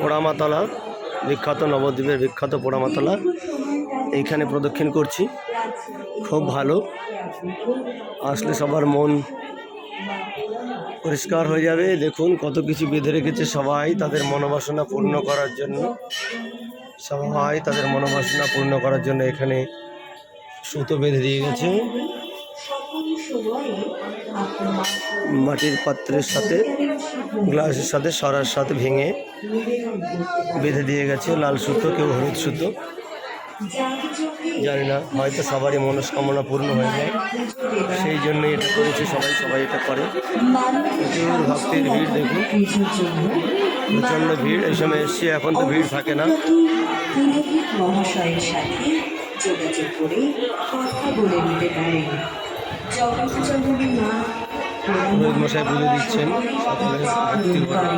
পোড়ামাতলা বিখ্যাত নবদ্বীপের বিখ্যাত পোড়ামাতলা। এইখানে প্রদক্ষিণ করছি। খুব ভালো। আসলে সবার মন পরিষ্কার হয়ে যাবে। দেখুন কত কিছু বেঁধে রেখেছে সবাই তাদের মনোবাসনা পূর্ণ করার জন্য। সবাই তাদের মনোবাসনা পূর্ণ করার জন্য এখানে সুতো বেঁধে দিয়ে গেছে। মাটির পাত্রের সাথে, গ্লাসের সাথে, সরার সাথে ভেঙে বেঁধে দিয়ে গেছে। লাল সুতো, কেউ হলুদ সুতো। জানি না হয়তো সবারই মনস্কামনা পূর্ণ হয়ে যায়। সেই জন্যই এটা করেছে সবাই সবাই এটা করে। প্রচুর ভক্তের ভিড় দেখুন। প্রচণ্ড ভিড় এই সময় এসছি এখন তো ভিড় থাকে না। মহাশয়ের সাথে যোগাযোগ করে কথা বলে নিতে পারেন। জগৎজননী মা পুরোহিত মশাই পুজো দিচ্ছেন। সকলে ভক্তি করে